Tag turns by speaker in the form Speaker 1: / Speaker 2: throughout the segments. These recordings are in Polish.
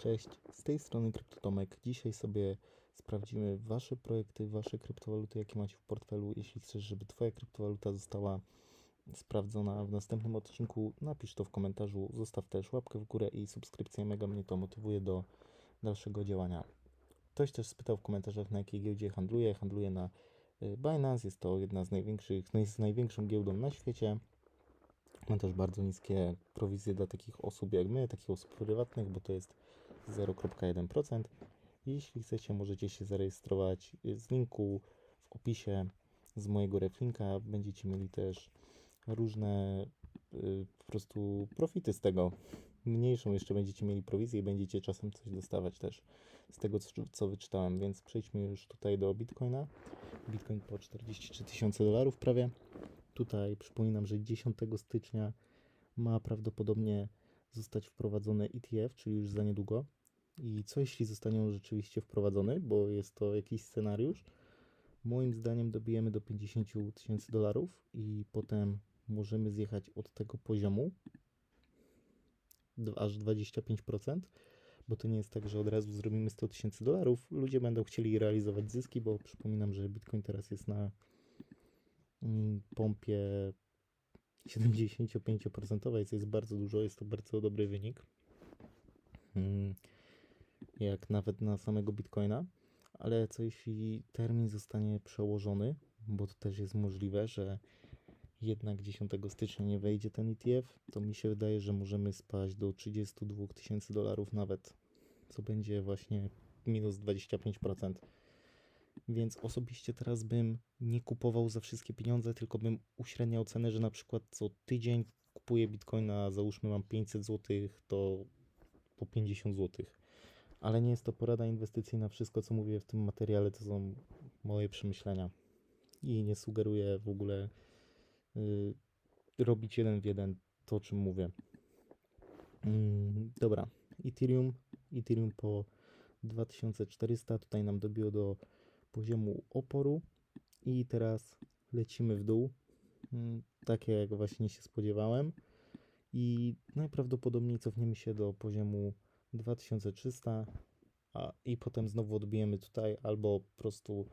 Speaker 1: Cześć, z tej strony Kryptotomek. Dzisiaj sobie sprawdzimy Wasze projekty, Wasze kryptowaluty, jakie macie w portfelu. Jeśli chcesz, żeby Twoja kryptowaluta została sprawdzona w następnym odcinku, napisz to w komentarzu, zostaw też łapkę w górę i subskrypcję, mega mnie to motywuje do dalszego działania. Ktoś też spytał w komentarzach, na jakiej giełdzie handluję. Handluję na y, Binance, jest to jedna z największych, naj- z największą giełdą na świecie. Ma też bardzo niskie prowizje dla takich osób jak my, takich osób prywatnych, bo to jest 0,1%. Jeśli chcecie, możecie się zarejestrować z linku w opisie z mojego reflinka. Będziecie mieli też różne y, po prostu profity z tego. Mniejszą jeszcze będziecie mieli prowizję i będziecie czasem coś dostawać też z tego, co, co wyczytałem. Więc przejdźmy już tutaj do Bitcoina. Bitcoin po 43 tysiące dolarów prawie. Tutaj przypominam, że 10 stycznia ma prawdopodobnie zostać wprowadzony ETF, czyli już za niedługo. I co jeśli zostanie on rzeczywiście wprowadzony, bo jest to jakiś scenariusz? Moim zdaniem dobijemy do 50 tysięcy dolarów i potem możemy zjechać od tego poziomu aż 25%, bo to nie jest tak, że od razu zrobimy 100 tysięcy dolarów. Ludzie będą chcieli realizować zyski, bo przypominam, że Bitcoin teraz jest na mm, pompie 75%, co jest bardzo dużo, jest to bardzo dobry wynik. Jak nawet na samego Bitcoina. Ale co jeśli termin zostanie przełożony, bo to też jest możliwe, że jednak 10 stycznia nie wejdzie ten ETF, to mi się wydaje, że możemy spaść do 32 tysięcy dolarów nawet, co będzie właśnie minus 25%. Więc osobiście teraz bym nie kupował za wszystkie pieniądze, tylko bym uśredniał cenę, że na przykład co tydzień kupuję bitcoina, załóżmy mam 500 zł, to po 50 zł. Ale nie jest to porada inwestycyjna. Wszystko, co mówię w tym materiale, to są moje przemyślenia. I nie sugeruję w ogóle y, robić jeden w jeden to, o czym mówię. Mm, dobra, Ethereum. Ethereum po 2400 tutaj nam dobiło do poziomu oporu i teraz lecimy w dół, mm, tak jak właśnie się spodziewałem i najprawdopodobniej cofniemy się do poziomu 2300 a, i potem znowu odbijemy tutaj albo po prostu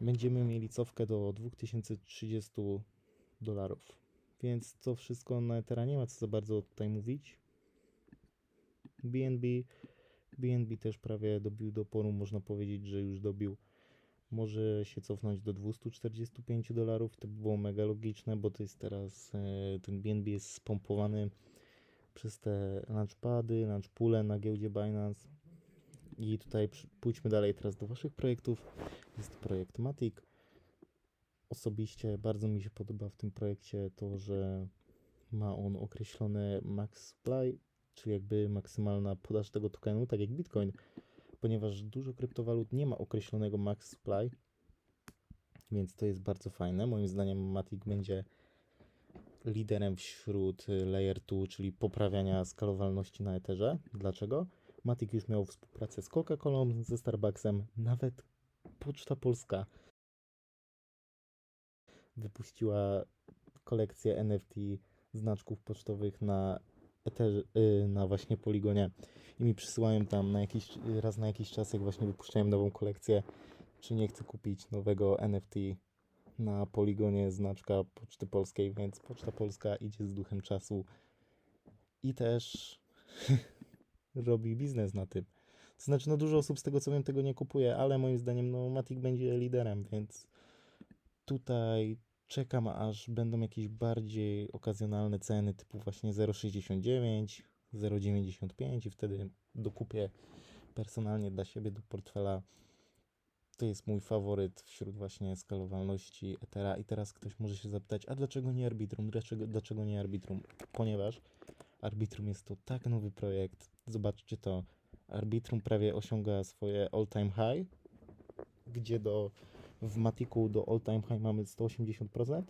Speaker 1: będziemy mieli cofkę do 2030 dolarów. Więc to wszystko na Ethera nie ma co za bardzo tutaj mówić. BNB BNB też prawie dobił do oporu, można powiedzieć, że już dobił. Może się cofnąć do 245 dolarów, to by było mega logiczne, bo to jest teraz, e, ten BNB jest spompowany przez te launchpady, launchpoole na giełdzie Binance. I tutaj pójdźmy dalej teraz do Waszych projektów. Jest projekt Matic. Osobiście bardzo mi się podoba w tym projekcie to, że ma on określone max supply, czyli jakby maksymalna podaż tego tokenu, tak jak Bitcoin, ponieważ dużo kryptowalut nie ma określonego max supply, więc to jest bardzo fajne. Moim zdaniem Matic będzie liderem wśród y, Layer 2, czyli poprawiania skalowalności na Etherze. Dlaczego? Matic już miał współpracę z Coca-Colą, ze Starbucksem, nawet Poczta Polska wypuściła kolekcję NFT znaczków pocztowych na Etherze, y, na właśnie Poligonie i mi przysyłają tam na jakiś, raz na jakiś czas, jak właśnie wypuszczają nową kolekcję, czy nie chcę kupić nowego NFT na Poligonie znaczka Poczty Polskiej, więc Poczta Polska idzie z duchem czasu i też robi biznes na tym. To znaczy, no dużo osób z tego co wiem tego nie kupuje, ale moim zdaniem no Matic będzie liderem, więc tutaj czekam aż będą jakieś bardziej okazjonalne ceny typu właśnie 0,69, 0,95 i wtedy dokupię personalnie dla siebie do portfela. To jest mój faworyt wśród właśnie skalowalności Ethera i teraz ktoś może się zapytać, a dlaczego nie Arbitrum? Dlaczego, dlaczego nie Arbitrum? Ponieważ Arbitrum jest to tak nowy projekt. Zobaczcie to. Arbitrum prawie osiąga swoje all-time high, gdzie do w Matiku do all-time high mamy 180%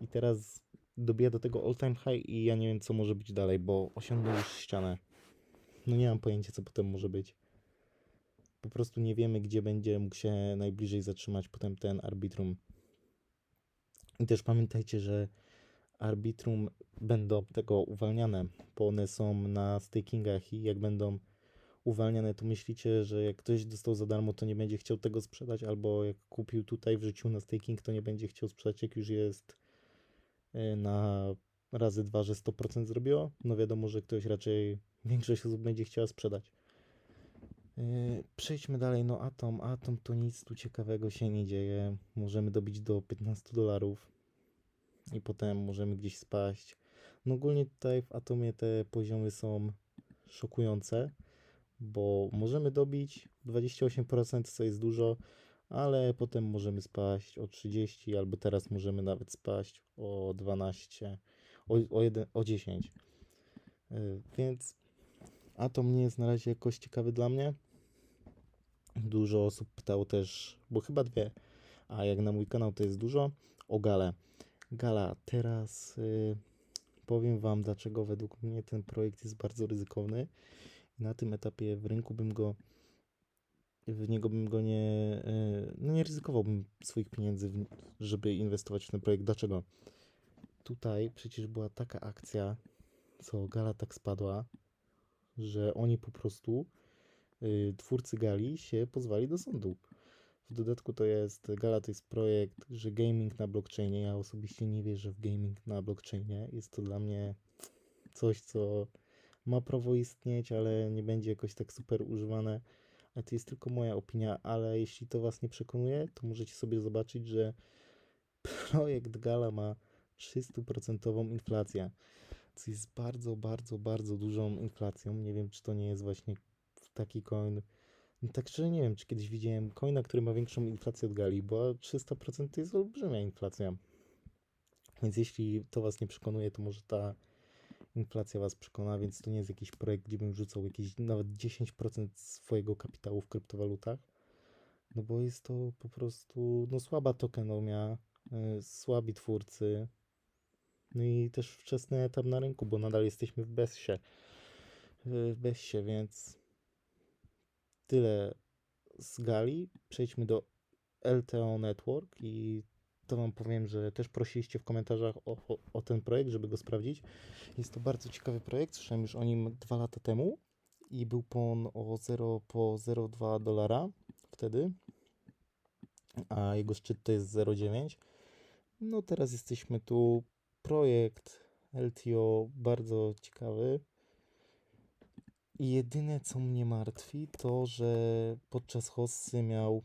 Speaker 1: i teraz dobija do tego all-time high i ja nie wiem co może być dalej, bo osiągnął już ścianę. No nie mam pojęcia co potem może być. Po prostu nie wiemy gdzie będzie mógł się najbliżej zatrzymać potem ten Arbitrum. I też pamiętajcie, że Arbitrum będą tego uwalniane, bo one są na stakingach i jak będą uwalniane, to myślicie, że jak ktoś dostał za darmo, to nie będzie chciał tego sprzedać, albo jak kupił tutaj, wrzucił na staking, to nie będzie chciał sprzedać, jak już jest y, na razy dwa, że 100% zrobiło? No wiadomo, że ktoś raczej, większość osób będzie chciała sprzedać. Yy, Przejdźmy dalej, no Atom, Atom to nic tu ciekawego się nie dzieje. Możemy dobić do 15 dolarów i potem możemy gdzieś spaść. No ogólnie tutaj w Atomie te poziomy są szokujące, bo możemy dobić 28%, co jest dużo, ale potem możemy spaść o 30, albo teraz możemy nawet spaść o 12, o, o, 1, o 10. Yy, Więc Atom nie jest na razie jakoś ciekawy dla mnie. Dużo osób pytało też, bo chyba dwie, a jak na mój kanał to jest dużo, o Galę. Gala, teraz y, powiem Wam, dlaczego według mnie ten projekt jest bardzo ryzykowny. Na tym etapie w rynku bym go, w niego bym go nie, y, no nie ryzykowałbym swoich pieniędzy, w, żeby inwestować w ten projekt. Dlaczego? Tutaj przecież była taka akcja, co Gala tak spadła, że oni po prostu twórcy Gali się pozwali do sądu. W dodatku to jest, Gala to jest projekt, że gaming na blockchainie. Ja osobiście nie wierzę w gaming na blockchainie. Jest to dla mnie coś, co ma prawo istnieć, ale nie będzie jakoś tak super używane. Ale to jest tylko moja opinia, ale jeśli to Was nie przekonuje, to możecie sobie zobaczyć, że projekt Gala ma 300% inflację, co jest bardzo, bardzo, bardzo dużą inflacją. Nie wiem, czy to nie jest właśnie taki coin. No tak szczerze nie wiem, czy kiedyś widziałem coina, który ma większą inflację od Gali, bo 300% to jest olbrzymia inflacja. Więc jeśli to Was nie przekonuje, to może ta inflacja Was przekona, więc to nie jest jakiś projekt, gdzie bym rzucał jakieś nawet 10% swojego kapitału w kryptowalutach. No bo jest to po prostu no, słaba tokenomia, yy, słabi twórcy, no i też wczesny etap na rynku, bo nadal jesteśmy w bezsie. W bezsie, więc tyle z Gali. Przejdźmy do LTO Network i to Wam powiem, że też prosiliście w komentarzach o, o, o ten projekt, żeby go sprawdzić. Jest to bardzo ciekawy projekt. Słyszałem już o nim dwa lata temu i był on o 0 po 0,2 dolara wtedy, a jego szczyt to jest 0,9. No teraz jesteśmy tu. Projekt LTO bardzo ciekawy. Jedyne co mnie martwi to, że podczas hossy miał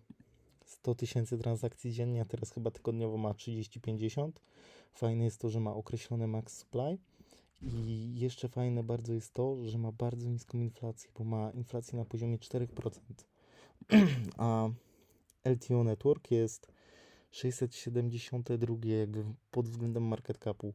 Speaker 1: 100 tysięcy transakcji dziennie, a teraz chyba tygodniowo ma 30-50. Fajne jest to, że ma określone max supply. I jeszcze fajne bardzo jest to, że ma bardzo niską inflację, bo ma inflację na poziomie 4%. A LTO Network jest 672 jakby pod względem market capu.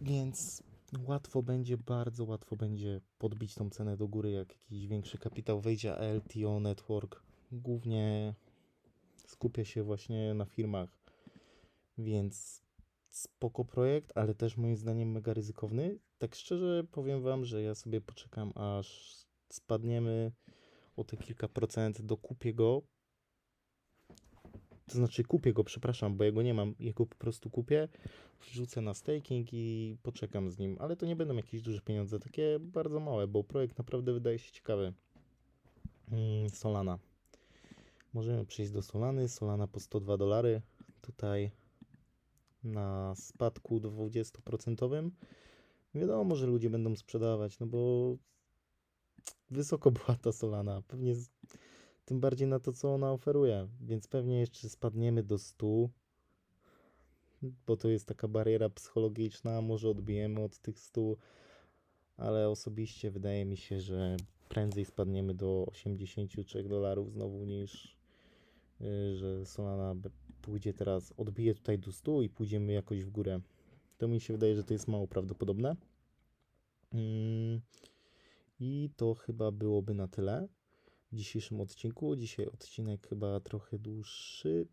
Speaker 1: Więc łatwo będzie, bardzo łatwo będzie podbić tą cenę do góry, jak jakiś większy kapitał wejdzie, a LTO Network głównie skupia się właśnie na firmach, więc spoko projekt, ale też moim zdaniem mega ryzykowny. Tak szczerze powiem Wam, że ja sobie poczekam aż spadniemy o te kilka procent, dokupię go. To znaczy kupię go, przepraszam, bo jego nie mam, jego po prostu kupię, wrzucę na staking i poczekam z nim, ale to nie będą jakieś duże pieniądze, takie bardzo małe, bo projekt naprawdę wydaje się ciekawy. Mm, Solana. Możemy przejść do Solany. Solana po 102 dolary. Tutaj na spadku 20%. Wiadomo, że ludzie będą sprzedawać, no bo wysoko była ta Solana. Pewnie z... tym bardziej na to, co ona oferuje. Więc pewnie jeszcze spadniemy do 100, bo to jest taka bariera psychologiczna. Może odbijemy od tych 100, ale osobiście wydaje mi się, że prędzej spadniemy do 83 dolarów znowu niż y, że Solana pójdzie teraz, odbije tutaj do 100 i pójdziemy jakoś w górę. To mi się wydaje, że to jest mało prawdopodobne. Mm, I to chyba byłoby na tyle dzisiejszym odcinku. Dzisiaj odcinek chyba trochę dłuższy,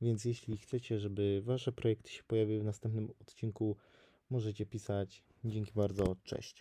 Speaker 1: więc jeśli chcecie, żeby Wasze projekty się pojawiły w następnym odcinku, możecie pisać. Dzięki bardzo, cześć.